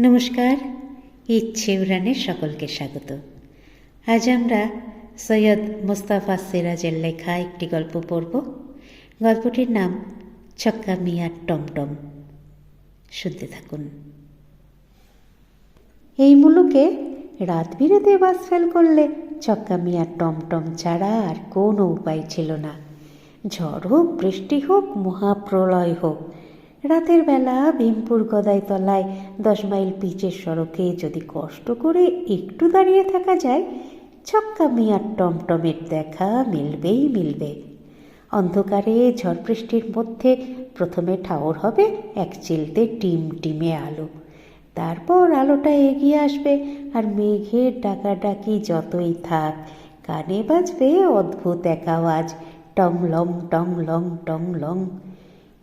নমস্কার ইচ্ছে উড়ানের সকলকে স্বাগত। আজ আমরা সৈয়দ মোস্তাফা সিরাজের লেখা একটি গল্প পড়ব। গল্পটির নাম ছক্কা মিয়ার টমটম। শুনতে থাকুন। এই মুলুকে রাত বিরেতে বাস ফেল করলে ছক্কা মিয়ার টমটম ছাড়া আর কোনো উপায় ছিল না। ঝড় হোক, বৃষ্টি হোক, মহাপ্রলয় হোক রাতের বেলা ভীমপুর গদাইতলায় দশ মাইল পিচের সড়কে যদি কষ্ট করে একটু দাঁড়িয়ে থাকা যায়, ছক্কা মিয়ার টমটমের দেখা মিলবেই মিলবে। অন্ধকারে ঝড় বৃষ্টির মধ্যে প্রথমে ঠাওর হবে এক চিলতে টিম টিমে আলো। তারপর আলোটা এগিয়ে আসবে আর মেঘের ডাকাডাকি যতই থাক, কানে বাজবে অদ্ভুত এক আওয়াজ টং লং টং লং টং লং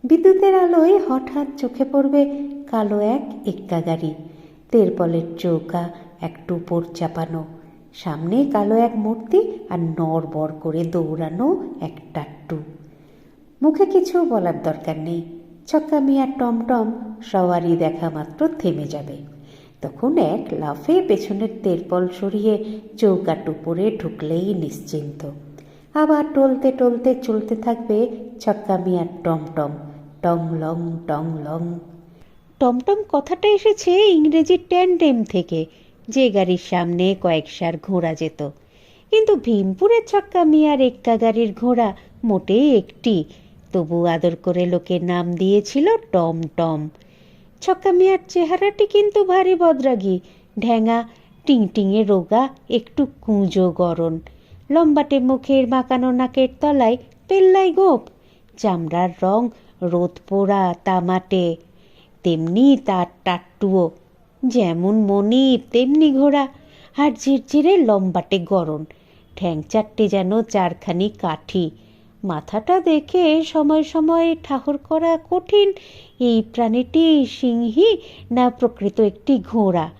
বিদ্যুতের আলোয় হঠাৎ চোখে পড়বে কালো এক এক্কা গাড়ি। তেরপলের চৌকা, এক টুপোর চাপানো। সামনে কালো এক মূর্তি আর নড়বড় করে দৌড়ানো এক টাট্টু। মুখে কিছু বলার দরকার নেই। ছক্কা মিয়ার টমটম, সওয়ারি দেখা মাত্র থেমে যাবে। তখন এক লাফে পেছনের তেরপল সরিয়ে চৌকা টুপরে ঢুকলেই নিশ্চিন্ত। আবার টলতে টলতে চলতে থাকবে ছক্কা মিয়ার টমটম। টং লং টং লং। টমটম কথাটা এসেছে ইংরেজি ট্যান্ডেম থেকে। যে গাড়ির সামনে কয়েকশার ঘোড়া যেত। কিন্তু ভীমপুরের ছক্কা মিয়ার এক্কা গাড়ির ঘোড়া মোটেই একটি। তবু আদর করে লোকে নাম দিয়েছিল টম টম ছক্কা মিয়ার চেহারাটি কিন্তু ভারী বদরাগী ঢ্যাঙা টিংটিঙে রোগা, একটু কুঁজো গরণ। লম্বাটে মুখের বাঁকানো নাকের তলায় পেল্লাই গোপ। চামড়ার রং রোদ পোড়া তামাটে তেমনি তার টাট্টুও, যেমন মনির, তেমনি ঘোড়া, আর ঝিরঝিরে লম্বাটে গরণ। ঠ্যাং চারটে যেন চারখানি কাঠি। মাথাটা দেখে সময় সময় ঠাহর করা কঠিন। এই প্রাণীটি সিংহী না প্রকৃত একটি ঘোড়া।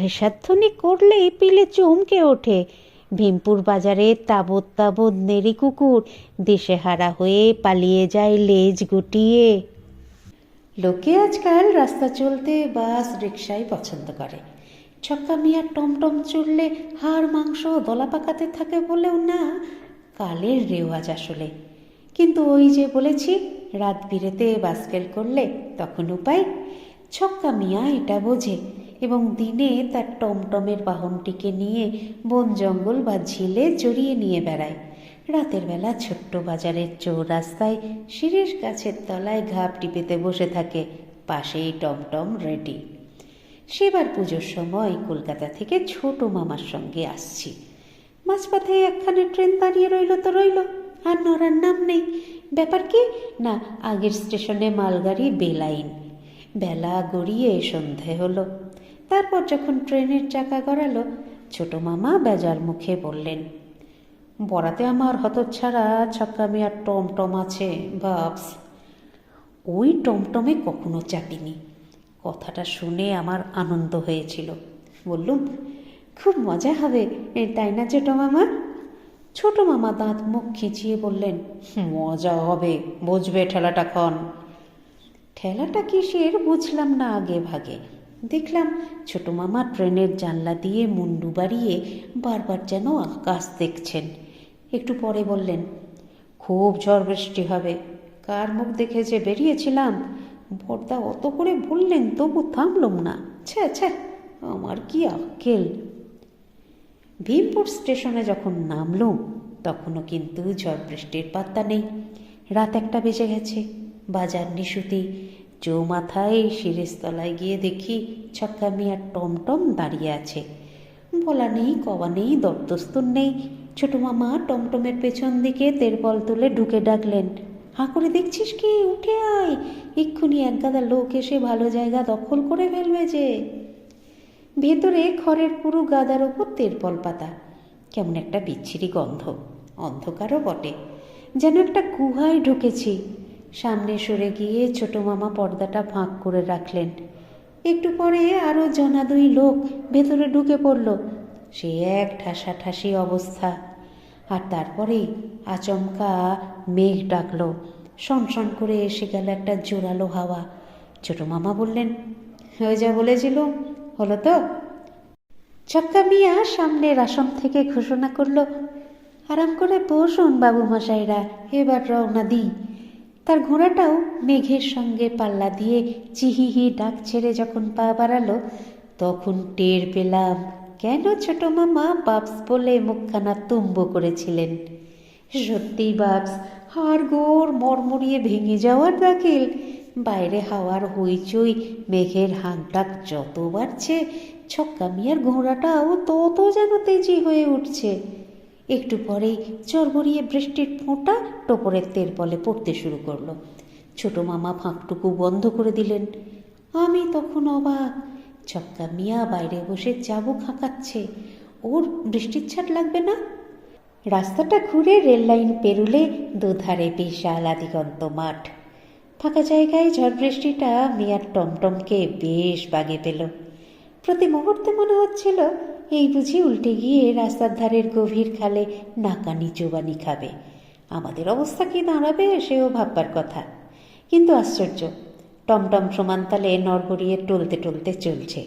রেশাধ্বনি করলেই পিলে চমকে ওঠে। ভীমপুর বাজারে তাবৎ তাবৎ নেড়ি কুকুর, দিশেহারা হয়ে পালিয়ে যায় লেজ গুটিয়ে। লোকে আজকাল রাস্তা চলতে বাস রিক্সাই পছন্দ করে। ছক্কা মিয়ার টমটম চললে হাড়, মাংস দলা পাকাতে থাকে বলেও না, কালের রেওয়াজ আসলে। কিন্তু ওই যে বলেছি, রাত বিরেতে বাস করলে তখন উপায়? ছক্কা মিয়া এটা বোঝে এবং দিনে তার টমটমের বাহনটিকে নিয়ে বন জঙ্গল বা ঝিলে জড়িয়ে নিয়ে বেড়ায়। রাতের বেলা ছোট্ট বাজারের চৌরাস্তায় শিরিষ গাছের তলায় ঘাপ টিপেতে বসে থাকে। পাশেই টমটম রেডি। সেবার পুজোর সময় কলকাতা থেকে ছোট মামার সঙ্গে আসছি। মাঝপথে একখানে ট্রেন দাঁড়িয়ে রইল তো রইল, আর নড়ার নাম নেই। ব্যাপার কি? না, আগের স্টেশনে মালগাড়ি বেলাইন। বেলা গড়িয়ে সন্ধে হলো। তারপর যখন ট্রেনের চাকা গড়ালো, ছোট মামা বেজার মুখে বললেন, বরাতে আমার হতচ্ছাড়া ছক্কা মেয়ার টমটম আছে, ভাবস। ওই টমটমে কখনো চাপিনি। কথাটা শুনে আমার আনন্দ হয়েছিল। বললুম, খুব মজা হবে তাই না ছোটো মামা? ছোট মামা দাঁত মুখ খিঁচিয়ে বললেন, মজা হবে, বুঝবে ঠেলাটা ক্ষণ ঠেলাটা কিসের বুঝলাম না আগে ভাগে। দেখলাম ছোট মামা ট্রেনের জানলা দিয়ে মুন্ডু বাড়িয়ে বারবার যেন আকাশ দেখছেন। একটু পরে বললেন, খুব ঝড় বৃষ্টি হবে। কার মুখ দেখে যে বেরিয়েছিলাম? বর্দা অত করে বললেন তবু থামলুম না। ছ্যা ছ্যা আমার কি আক্কেল? ভীমপুর স্টেশনে যখন নামলুম, তখনও কিন্তু ঝড় বৃষ্টির পাত্তা নেই। রাত একটা বেজে গেছে। বাজার নিশুতি। চৌমাথায় শিরিষতলায় গিয়ে দেখি ছক্কা মিয়ার টমটম দাঁড়িয়ে আছে। বলা নেই কবা নেই দরদস্তুর নেই। ছোট মামা টমটমের পেছন দিকে তেরপল তুলে ঢুকে ডাকলেন, হাঁ করে দেখছিস কি? উঠে আয়। এক্ষুনি একগাদা লোক এসে ভালো জায়গা দখল করে ফেলবে যে। ভেতরে খড়ের পুরো গাদার ওপর তেরপল পাতা। কেমন একটা বিচ্ছিরি গন্ধ, অন্ধকারও বটে। যেন একটা গুহায় ঢুকেছি। সামনে সরে গিয়ে ছোট মামা পর্দাটা ফাঁক করে রাখলেন। একটু পরে আরও জনা দুই লোক ভেতরে ঢুকে পড়ল। সে এক ঠাসাঠাসি অবস্থা। আর তারপরে আচমকা মেঘ ডাকলো। শন করে এসে গেল একটা জোরালো হাওয়া। ছোট মামা বললেন ওই যা বলেছিল, হলো তো? ছক্কা মিয়া সামনের আসন থেকে ঘোষণা করল, আরাম করে বসুন বাবু মশাইরা এবার রওনা দিই। তার ঘোড়াটাও মেঘের সঙ্গে পাল্লা দিয়ে চিহিহি ডাক ছেড়ে যখন পা বাড়ালো, তখন টের পেলাম, কেন ছোট মামা বাপস বলে মুখখানা তুম্ব করেছিলেন? সত্যি বাপস, হাড় গোড় মরমরিয়ে ভেঙে যাওয়ার দাখিল, বাইরে হাওয়ার হইচই, মেঘের হাঁকডাক যত বাড়ছে, ছক্কা মিয়ার ঘোড়াটাও তত যেন তেজি হয়ে উঠছে। একটু পরেই চরবরিয়ে বৃষ্টির ফোঁটা টোপরের তেল বলে পড়তে শুরু করল। ছোট মামা ফাঁকটুকু বন্ধ করে দিলেন। আমি তখন অবাক, ছক্কা মিয়া বাইরে বসে চাবুক হাঁকাচ্ছে, ওর বৃষ্টির ছাট লাগবে না? রাস্তাটা ঘুরে রেল লাইন পেরুলে দুধারে বিশাল আদিগন্ত মাঠ। ফাঁকা জায়গায় ঝড় বৃষ্টিটা মিয়ার টমটমকে বেশ বাগে পেল। প্রতি মুহূর্তে মনে হচ্ছিল এই বুঝি উল্টে গিয়ে রাস্তার ধারের গভীর খালে নাকানি চুবানি খাবে। আমাদের অবস্থা কি দাঁড়াবে সেও ভাববার কথা। কিন্তু আশ্চর্য, টমটম সমানতালে নড়বড়িয়ে টলতে টলতে চলছে।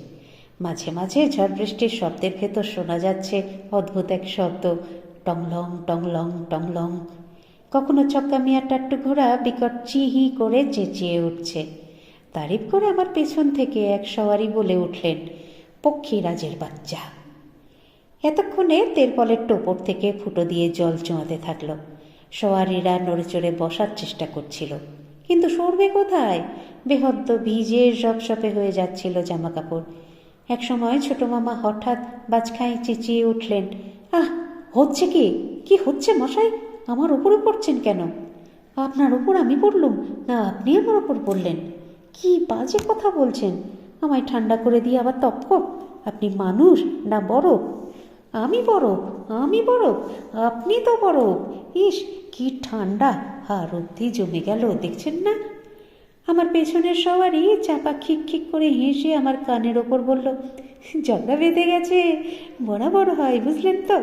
মাঝে মাঝে ঝড় বৃষ্টির শব্দের ভেতর শোনা যাচ্ছে অদ্ভুত এক শব্দ, টংলং টংলং টংলং। কখনো চক্কা মিয়ার টাট্টু ঘোড়া বিকট চিহি করে চেঁচিয়ে উঠছে। তারিফ করে আমার পেছন থেকে এক সওয়ারি বলে উঠলেন পক্ষীরাজের বাচ্চা। এতক্ষণে তেরপলের টোপর থেকে ফুটো দিয়ে জল চোঁয়াতে থাকল। সওয়ারিরা নড়ে চড়ে বসার চেষ্টা করছিল। কিন্তু সরবে কোথায়? বেহদ্দ ভিজে সপসপে হয়ে যাচ্ছিল জামা কাপড় একসময় ছোট মামা হঠাৎ বাজখাই চেঁচিয়ে উঠলেন, আহ, হচ্ছে কি? কি হচ্ছে মশাই? আমার ওপরে পড়ছেন কেন? আপনার ওপর আমি পড়লুম। না, আপনি আমার ওপর পড়লেন। কি বাজে কথা বলছেন? আমায় ঠান্ডা করে দিয়ে আবার তপ্ক। আপনি মানুষ না বরফ আমি বরফ আমি বরফ আপনি তো বরফ ইস, কি ঠান্ডা, হার অব্দি জমে গেল, দেখছেন না? আমার পেছনের সবারই চাপা খিক খিক করে হেসে আমার কানের ওপর বলল, ঝগড়া বেঁধে গেছে, বরাবর হয়, বুঝলেন তো?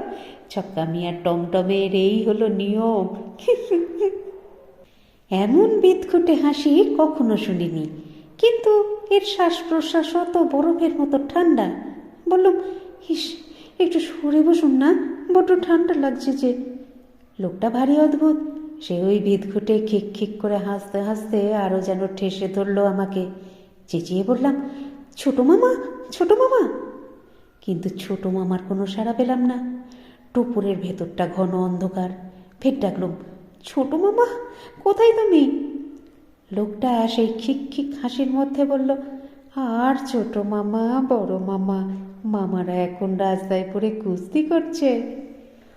ছক্কা মিয়ার টমটমের এই হলো নিয়ম। এমন বিদঘুটে হাসি কখনো শুনিনি, কিন্তু এর শ্বাস প্রশ্বাসও তো বরফের মতো ঠান্ডা। বললাম, ইস একটু সরে বসুন না, বড্ড ঠান্ডা লাগছে যে। লোকটা ভারী অদ্ভুত। সে ওই বিদঘুটে খিক খিক করে হাসতে হাসতে আরও যেন ঠেসে ধরলো আমাকে। চেঁচিয়ে বললাম, ছোট মামা ছোট মামা। কিন্তু ছোট মামার কোনো সাড়া পেলাম না। টুপুরের ভেতরটা ঘন অন্ধকার। ফের ডাকলুম, ছোট মামা, কোথায় তুমি? লোকটা সেই খিক খিক হাসির মধ্যে বলল, আর ছোট মামা, বড় মামা মামারা এখন রাস্তায় পড়ে কুস্তি করছে।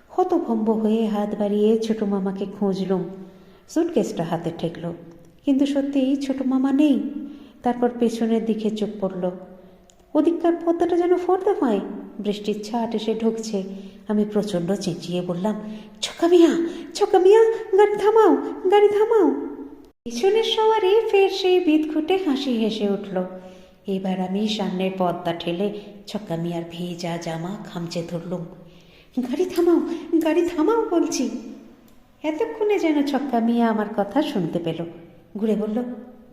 হতভম্ব হয়ে হাত বাড়িয়ে ছোট মামাকে খুঁজলুম সুটকেসটা হাতে ঠেকল। কিন্তু সত্যিই ছোট মামা নেই। তারপর পেছনের দিকে চোখ পড়ল। ওদিককার পদ্মাটা যেন ফর্দা হয় বৃষ্টির ছাট এসে ঢুকছে। আমি প্রচণ্ড চেঁচিয়ে বললাম ছক্কা মিয়া ছক্কা মিয়া, গাড়ি থামাও গাড়ি থামাও। পিছনের সওয়ারি ফের সেই বিদঘুটে হাসি হেসে উঠল। এবার আমি সামনের পর্দা ঠেলে ছক্কা মিয়ার ভেজা জামা খামচে ধরলুম। গাড়ি থামাও গাড়ি থামাও বলছি। এতক্ষণে যেন ছক্কা মিয়া আমার কথা শুনতে পেল। ঘুরে বলল,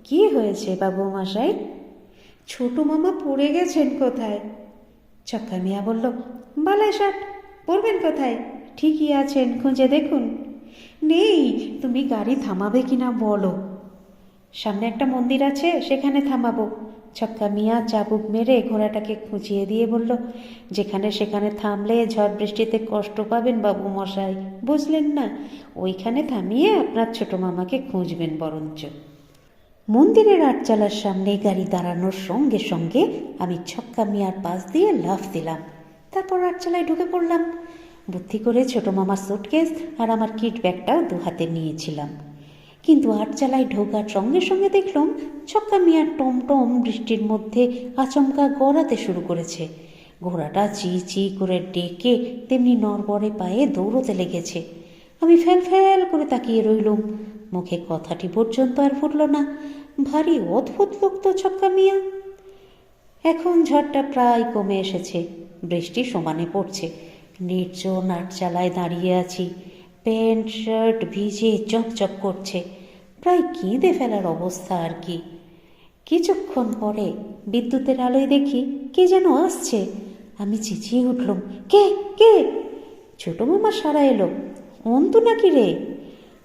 কি হয়েছে বাবু মশাই? ছোট মামা পড়ে গেছেন কোথায়? ছক্কা মিয়া বলল, বালাই শার্ট পড়বেন কোথায়? ঠিকই আছেন, খুঁজে দেখুন। নেই, তুমি গাড়ি থামাবে কিনা বলো। সামনে একটা মন্দির আছে, সেখানে থামাবো। ছক্কা মিয়া চাবুক মেরে ঘোড়াটাকে খুঁচিয়ে দিয়ে বলল, যেখানে সেখানে থামলে ঝড় বৃষ্টিতে কষ্ট পাবেন বাবু মশাই। বুঝলেন না, ওইখানে থামিয়ে আপনার ছোট মামাকে খুঁজবেন বরঞ্চ। মন্দিরের আটচালার সামনে গাড়ি দাঁড়ানোর সঙ্গে সঙ্গে আমি ছক্কা মিয়ার পাশ দিয়ে লাফ দিলাম। তারপর আটচালায় ঢুকে পড়লাম। বুদ্ধি করে ছোট মামার সুটকেস আর আমার কিট ব্যাগটাও দু হাতে নিয়েছিলাম। কিন্তু আটচালায় ঢোকার সঙ্গে সঙ্গে দেখলাম ছক্কা মিয়ার টমটম বৃষ্টির মধ্যে আচমকা গড়াতে শুরু করেছে। ঘোড়াটা চি চি করে ডেকে তেমনি নরবরে পায়ে দৌড়তে লেগেছে। আমি ফ্যাল ফ্যাল করে তাকিয়ে রইলুম। মুখে কথাটি পর্যন্ত আর ফুটল না। ভারী অদ্ভুত লোক তো ছক্কা মিয়া। এখন ঝড়টা প্রায় কমে এসেছে। বৃষ্টি সমানে পড়ছে। নির্জন আটচালায় দাঁড়িয়ে আছি। প্যান্ট, শার্ট ভিজে চকচক করছে। প্রায় কেঁদে ফেলার অবস্থা আর কি। কিছুক্ষণ পরে বিদ্যুতের আলোয় দেখি কে যেন আসছে। আমি চেঁচিয়ে উঠলাম, কে? কে? ছোট মামা সারা এলো। অন্তু নাকি রে?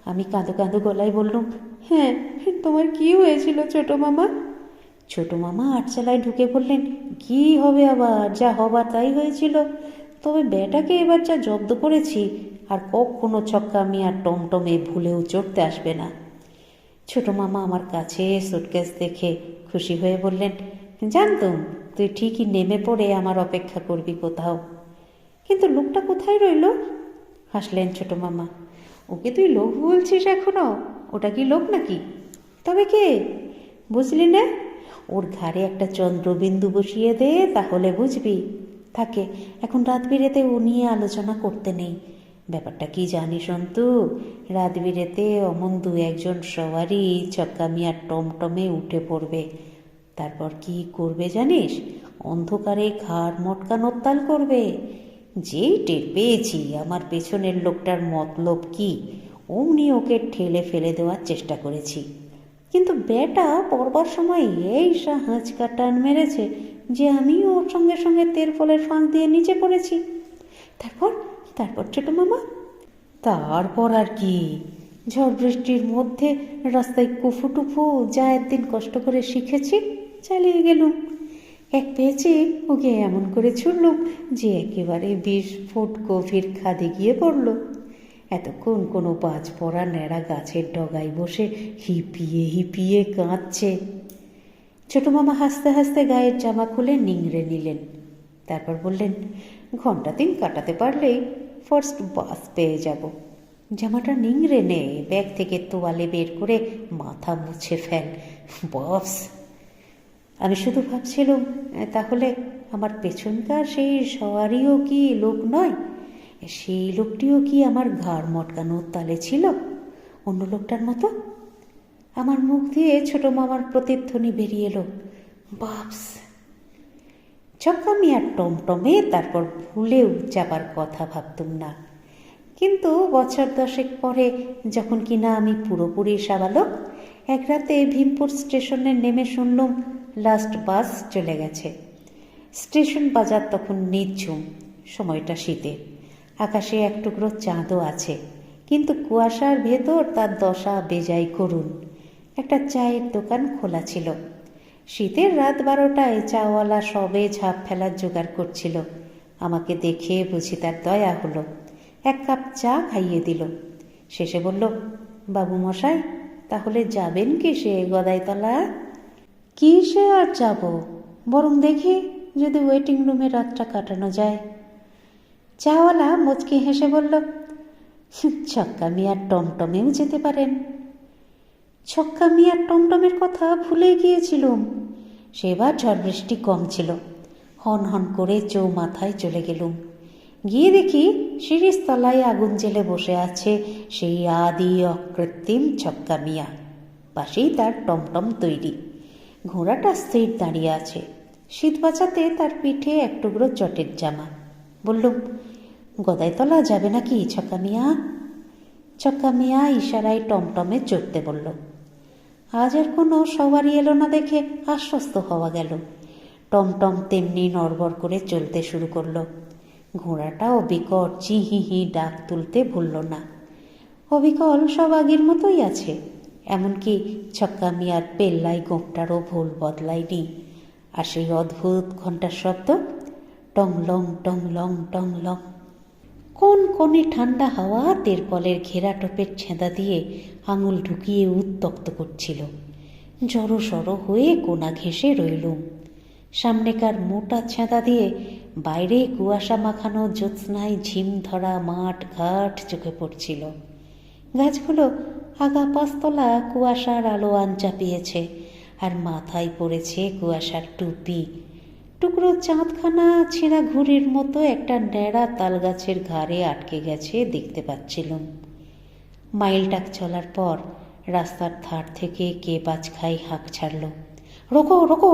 আমি কাঁদো কাঁদো গলায় বললুম হ্যাঁ তোমার কি হয়েছিল ছোট মামা? ছোট মামা আটচালায় ঢুকে বললেন, কি হবে আবার? যা হবার তাই হয়েছিল। তবে বেটাকে এবার যা জব্দ করেছি আর কখনো ছক্কা আমি আর টমটমে ভুলেও চড়তে আসবে না। ছোট মামা আমার কাছে সুটকেস দেখে খুশি হয়ে বললেন জানতুম তুই ঠিকই নেমে পড়ে আমার অপেক্ষা করবি কোথাও। কিন্তু লোকটা কোথায় রইল? হাসলেন ছোট মামা। ওকে তুই লোক বলছিস এখনও? ওটা কি লোক নাকি? তবে কে? বুঝলি না? ওর ঘাড়ে একটা চন্দ্রবিন্দু বসিয়ে দে, তাহলে বুঝবি। থাকে, এখন রাত বিরেতে ও নিয়ে আলোচনা করতে নেই। ব্যাপারটা কি জানিস অন্তু? রাত বিরেতে অমন দু একজন সবারই চক্কা মিয়ার টমটমে উঠে পড়বে। তারপর কি করবে জানিস? অন্ধকারে ঘাড় মটকা তাল করবে। যেই টের পেয়েছি, আমার পেছনের লোকটার মতলব কি? অমনি ওকে ঠেলে ফেলে দেওয়ার চেষ্টা করেছি। কিন্তু বেটা, পড়বার সময় এই হাঁচকা টান মেরেছে যে আমি ওর সঙ্গে সঙ্গে তেল ফলের ফাঁক দিয়ে নিচে পড়েছি। তারপর তারপর ছোট মামা। তারপর আর কি। ঝড় বৃষ্টির মধ্যে রাস্তায় কুফু টুফু যা একদিন কষ্ট করে শিখেছি, চালিয়ে গেলুম। এক পেয়েছি ওকে এমন করে ছুড়লুম যে একেবারে বিশ ফুট গভীর খাদে গিয়ে পড়ল। এতক্ষণ কোনো বাজ পড়া ন্যাড়া গাছের ডগায় বসে হিপিয়ে হিপিয়ে কাঁদছে। ছোট মামা হাসতে হাসতে গায়ের জামা খুলে নিংড়ে নিলেন। তারপর বললেন, ঘণ্টা দিন কাটাতে পারলেই ফার্স্ট বাস পেয়ে যাব। জামাটা নিংড়ে নে, ব্যাগ থেকে তোয়ালে বের করে মাথা মুছে ফেল, বস। আমি শুধু ভাবছিলাম তাহলে আমার পেছনকার সেই সওয়ারিও কি লোক নয়? সেই লোকটিও কি আমার ঘাড় মটকানোর তালে ছিল? অন্য লোকটার মতো? আমার মুখ দিয়ে ছোট মামার প্রতিধ্বনি বেরিয়ে এলো। বাপস! চক্কা মিয়ার টমটমে তারপর ভুলেও যাবার কথা ভাবতুম না। কিন্তু বছর দশেক পরে যখন কিনা আমি পুরোপুরি সাবালক, এক রাতে ভীমপুর স্টেশনে নেমে শুনলুম, লাস্ট বাস চলে গেছে। স্টেশন বাজার তখন নিঝুম, সময়টা শীতে। আকাশে এক টুকরো চাঁদও আছে, কিন্তু কুয়াশার ভেতর তার দশা বেজাই করুন একটা চায়ের দোকান খোলা ছিল। শীতের রাত বারোটায় চাওয়ালা সবে ঝাঁপ ফেলার জোগাড় করছিল। আমাকে দেখে বুঝি তার দয়া হলো। এক কাপ চা খাইয়ে দিল। শেষে বলল, বাবু মশাই, তাহলে যাবেন কি সে গদাইতলা? কি সে আর যাব? বরং দেখি যদি ওয়েটিং রুমে রাতটা কাটানো যায়। চাওয়ালা মুচকি হেসে বলল ছক্কা মিয়ার টমটমেও যেতে পারেন। ছক্কা মিয়ার টমটমের কথা ভুলে গিয়েছিলুম। সেবার ঝড় বৃষ্টি কম ছিল। হন হন করে চৌ মাথায় চলে গেলুম। গিয়ে দেখি সিঁড়ির তলায় আগুন জেলে বসে আছে সেই আদি অকৃত্রিম ছক্কা মিয়া। পাশেই তার টমটম তৈরি। ঘোড়াটা স্থির দাঁড়িয়ে আছে। শীত বাঁচাতে তার পিঠে এক টুকরো চটের জামা। বললুম, গদাইতলা যাবে নাকি ছক্কা মিয়া? ছক্কা মিয়া ইশারায় টমটমে চড়তে বলল আজ আর কোনো সবারই এলো না দেখে আশ্বস্ত হওয়া গেল। টমটম তেমনি নড়বড় করে চলতে শুরু করল। ঘোড়াটাও বিকট চিহি হি ডাক তুলতে ভুলল না। অবিকল সব আগের মতোই আছে, এমনকি ছক্কা মিয়ার পেল্লাই গোপটারও ভুল বদলায়নি। আর সেই অদ্ভুত ঘণ্টার শব্দ টং লং টং লং টং লং কোন কোণে ঠান্ডা হাওয়া তেরপলের ঘেরা টোপের ছেঁদা দিয়ে আঙুল ঢুকিয়ে উত্তক্ত করছিল। জড়ো সড়ো হয়ে কোনা ঘেঁষে রইলুম সামনেকার মোটা ছেঁদা দিয়ে বাইরে কুয়াশা মাখানো জ্যোৎস্নায় ঝিম ধরা মাঠ ঘাট চোখে পড়ছিল। গাছগুলো আগা পাঁচতলা কুয়াশার আলো আন চাপিয়েছে আর মাথায় পড়েছে কুয়াশার টুপি। টুকরো চাঁদখানা ছেঁড়া ঘুড়ির মতো একটা ন্যাড়া তালগাছের ঘাড়ে আটকে গেছে দেখতে পাচ্ছিলাম। মাইলটাক চলার পর রাস্তার ধার থেকে কে বাজ খাই হাঁক ছাড়ল। রোকো রোকো!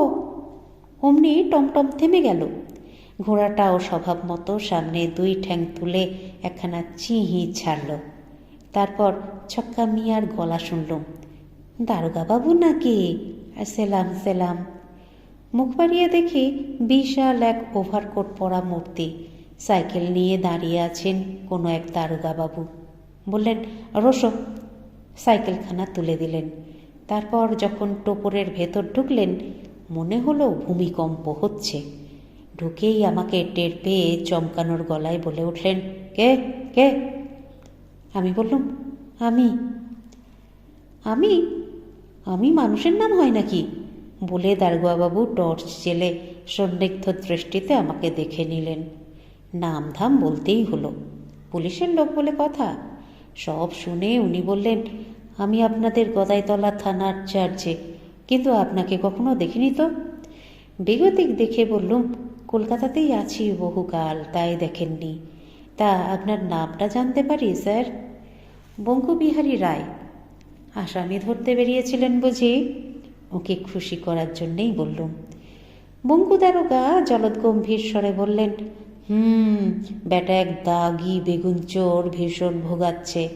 অমনি টমটম থেমে গেল। ঘোড়াটাও স্বভাব মতো সামনে দুই ঠ্যাং তুলে একখানা চিহি ছাড়ল। তারপর ছক্কা মিয়ার গলা শুনলুম। দারোগা বাবু নাকি? সেলাম সেলাম। মুখ বাড়িয়ে দেখি বিশাল এক ওভারকোট পরা মূর্তি। সাইকেল নিয়ে দাঁড়িয়ে আছেন কোনো এক দারোগাবাবু। বললেন রসো সাইকেলখানা তুলে দিলেন। তারপর যখন টোপরের ভেতর ঢুকলেন, মনে হলো ভূমিকম্প হচ্ছে। ঢুকেই আমাকে টের পেয়ে চমকানোর গলায় বলে উঠলেন, কে কে? আমি বললুম, আমি। আমি? আমি মানুষের নাম হয় নাকি? বলে দারোগাবাবু টর্চ জেলে সন্দিগ্ধ দৃষ্টিতে আমাকে দেখে নিলেন। নাম ধাম বলতেই হলো, পুলিশের লোক বলে কথা? সব শুনে উনি বললেন, আমি আপনাদের গদাইতলা থানার চার্জে কিন্তু আপনাকে কখনো দেখিনি তো? বেগতিক দেখে বললুম, কলকাতাতেই আছি বহুকাল, তাই দেখেননি। তা আপনার নামটা জানতে পারি, স্যার? বঙ্কুবিহারী রায়। আসামি ধরতে বেরিয়েছিলেন বুঝি? ওকে খুশি করার জন্যেই বললুম। বঙ্কু দারোগা জলদ গম্ভীর স্বরে বললেন, হুম, বেটা এক দাগি বেগুন চোর ভীষণ ভোগাচ্ছে।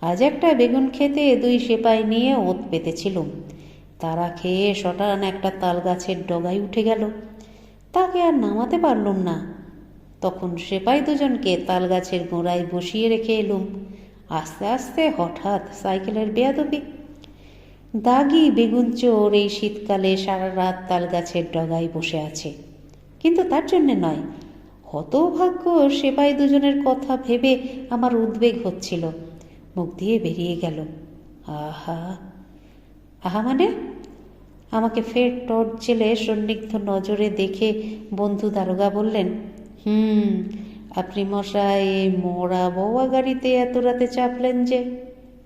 আজ একটা বেগুন খেতে দুই সেপাই নিয়ে ওত পেতেছিলুম। তারা খেয়ে শটান একটা তাল গাছের ডগায় উঠে গেল। তাকে আর নামাতে পারলুম না। তখন সেপাই দুজনকে তাল গাছের গোড়ায় বসিয়ে রেখে এলুম। আস্তে আস্তে হঠাৎ সাইকেলের বেয়াদবি দাগি বেগুন চোর এই শীতকালে সারা রাত তাল গাছের ডগায় বসে আছে। কিন্তু তার জন্যে নয়। হতভাগ্য সেপাই দুজনের কথা ভেবে আমার উদ্বেগ হচ্ছিল। মুখ দিয়ে বেরিয়ে গেল। আহা। আহা মানে? আমাকে ফের টর্চ জেলে সন্দিগ্ধ নজরে দেখে বন্ধু দারোগা বললেন, হুম, আপনি মশাই মোড়া বৌয়া গাড়িতে এত রাতে চাপলেন যে,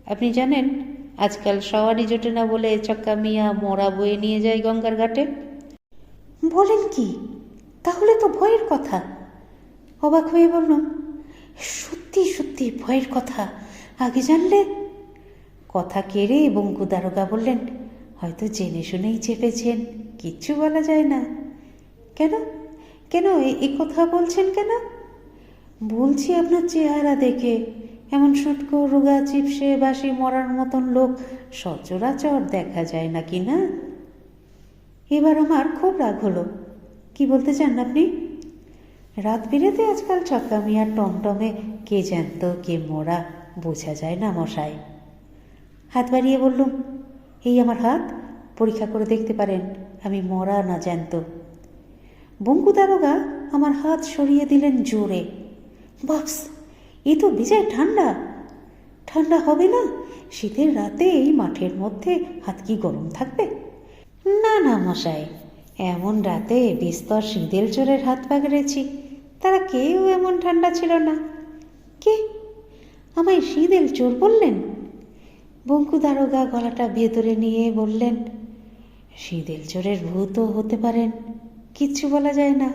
আপনি জানেন আজকাল সওয়ারি জোটে না বলে চক্কা মিয়া মরা বয়ে নিয়ে যায় গঙ্গার ঘাটে। বলেন কি? তাহলে তো ভয়ের কথা। অবাক হয়ে বললাম সত্যি সত্যি ভয়ের কথা। আগে জানলে? কথা কেড়ে বঙ্কু দারোগা বললেন, হয়তো জেনে শুনেই চেপেছেন, কিচ্ছু বলা যায় না। কেন? কেন এ কথা বলছেন কেন? বলছি আপনার চেহারা দেখে। এমন শুটকো রোগা, চিপসে বাসি মরার মতন লোক সচরাচর দেখা যায় নাকি না? এবার আমার খুব রাগ হলো। কি বলতে চান আপনি? রাত বিরেতে আজকাল চক্কামি আর টমটমে কে জ্যান্ত, কে মরা বোঝা যায় না মশাই। হাত বাড়িয়ে বললুম, এই আমার হাত, পরীক্ষা করে দেখতে পারেন, আমি মরা না জ্যান্ত। বঙ্কু দারোগা আমার হাত সরিয়ে দিলেন জোরে। বাক্স এ তো বেজায় ঠান্ডা। ঠান্ডা হবে না? শীতের রাতে এই মাঠের মধ্যে হাত কি গরম থাকবে? না না মশাই, এমন রাতে বিস্তর শীতের চোরের হাত পাগড়েছি। তারা কেউ এমন ঠান্ডা ছিল না। কে? আমায় শীতেল চোর বললেন? বঙ্কু দারোগা গলাটা ভেতরে নিয়ে বললেন, শীতেল চোরের ভূতও হতে পারেন, কিচ্ছু বলা যায় না।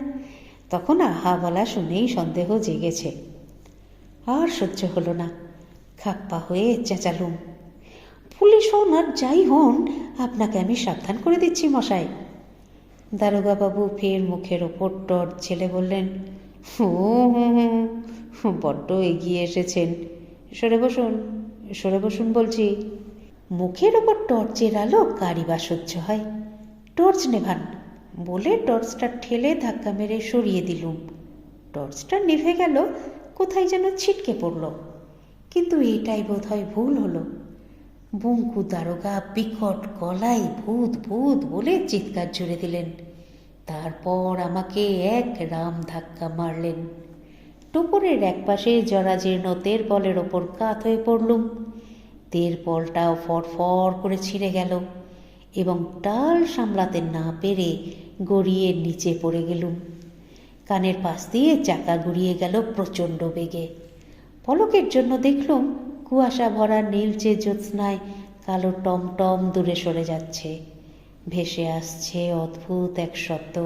তখন আহা বলা শুনেই সন্দেহ জেগেছে। আর সহ্য হলো না। খাপ্পা হয়ে চেঁচালুম। পুলিশ হন আর যাই হন, আপনাকে আমি সাবধান করে দিচ্ছি, মশাই। দারোগাবাবু ফের মুখের ওপর টর্চ ছেলে বললেন বড্ড এগিয়ে এসেছেন। সরে বসুন সরে বসুন বলছি। মুখের ওপর টর্চের আলো গাড়ি বা সহ্য হয়। টর্চ নেভান, বলে টর্চটা ঠেলে ধাক্কা মেরে সরিয়ে দিলুম। টর্চটা নিভে গেল কোথায় যেন ছিটকে পড়ল। কিন্তু এটাই বোধহয় ভুল হলো। বঙ্কু দারোগা বিকট গলায় ভূত ভূত বলে চিৎকার জুড়ে দিলেন। তারপর আমাকে এক রাম ধাক্কা মারলেন। টোপরের একপাশে জরাজীর্ণ তের বলের ওপর কাত হয়ে পড়লুম। তের বলটাও ফরফর করে ছিঁড়ে গেল এবং টাল সামলাতে না পেরে গড়িয়ে নিচে পড়ে গেলুম। কানের পাশ দিয়ে চাকা গুড়িয়ে গেল প্রচণ্ড বেগে। পলকের জন্য দেখলুম কুয়াশা ভরা নীলচে জ্যোৎস্নায় কালো টমটম দূরে সরে যাচ্ছে। ভেসে আসছে অদ্ভুত এক শব্দ।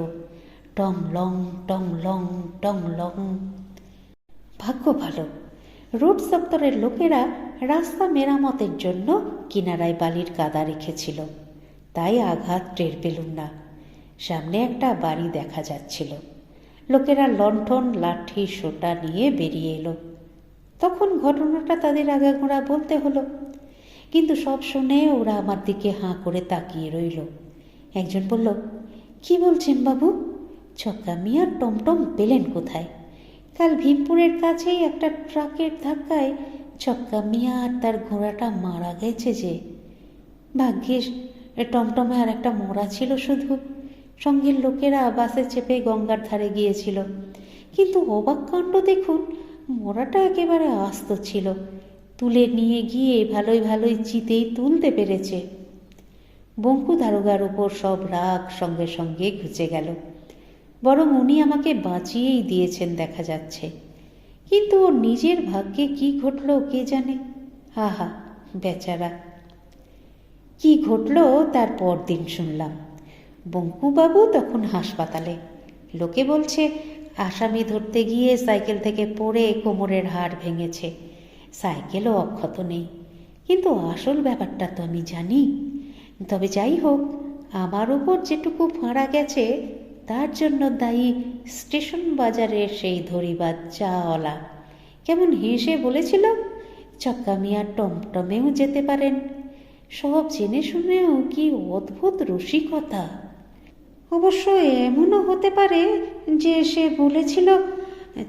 টং লং টং লং টং লং। ভাগ্য ভালো। রোড দপ্তরের লোকেরা রাস্তা মেরামতের জন্য কিনারায় বালির কাদা রেখেছিল। তাই আঘাত টের পেলুম না। সামনে একটা বাড়ি দেখা যাচ্ছিল। লোকেরা লণ্ঠন, লাঠি, সোটা নিয়ে বেরিয়ে এলো। তখন ঘটনাটা তাদের আগাগোড়া বলতে হলো। কিন্তু সব শুনে ওরা আমার দিকে হাঁ করে তাকিয়ে রইল। একজন বলল, কি বলছেন বাবু? ছক্কা মিয়া টমটম পেলেন কোথায়? কাল ভীমপুরের কাছেই একটা ট্রাকের ধাক্কায় ছক্কা মিয়া আর তার ঘোড়াটা মারা গেছে যে। ভাগ্যিস টমটমে আর একটা মোড়া ছিল শুধু। সঙ্গের লোকেরা বাসে চেপে গঙ্গার ধারে গিয়েছিল। কিন্তু অবাক কাণ্ড দেখুন, মোড়াটা একেবারে আস্ত ছিল। তুলে নিয়ে গিয়ে ভালোই ভালোই চিতেই তুলতে পেরেছে। বঙ্কু দারোগার উপর সব রাগ সঙ্গে সঙ্গে ঘুচে গেল। বরং উনি আমাকে বাঁচিয়েই দিয়েছেন দেখা যাচ্ছে। কিন্তু ওর নিজের ভাগ্যে কি ঘটলো কে জানে? হা হা বেচারা। কি ঘটলো তার পরদিন শুনলাম। বঙ্কুবাবু তখন হাসপাতালে। লোকে বলছে, আসামি ধরতে গিয়ে সাইকেল থেকে পড়ে কোমরের হাড় ভেঙেছে। সাইকেলও অক্ষত নেই। কিন্তু আসল ব্যাপারটা তো আমি জানি। তবে যাই হোক, আমার উপর যেটুকু ফাঁড়া গেছে, তার জন্য দায়ী স্টেশন বাজারের সেই ধরিবাদ চাওয়ালা। কেমন হেসে বলেছিল, চক্কা মিয়া টমটমেও যেতে পারেন। সব জেনে শুনেও কি অদ্ভুত রসিকতা! অবশ্য এমনও হতে পারে যে সে বলেছিল,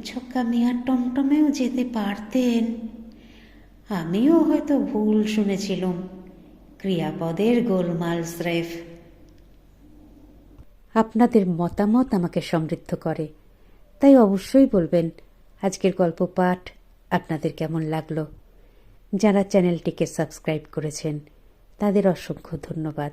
ছক্কা মিয়া টমটমেও যেতে পারতেন। আমিও হয়তো ভুল শুনেছিলাম। ক্রিয়াপদের গোলমাল, স্রেফ। আপনাদের মতামত আমাকে সমৃদ্ধ করে। তাই অবশ্যই বলবেন, আজকের গল্প পাঠ আপনাদের কেমন লাগল? যারা চ্যানেলটিকে সাবস্ক্রাইব করেছেন, তাদের অসংখ্য ধন্যবাদ।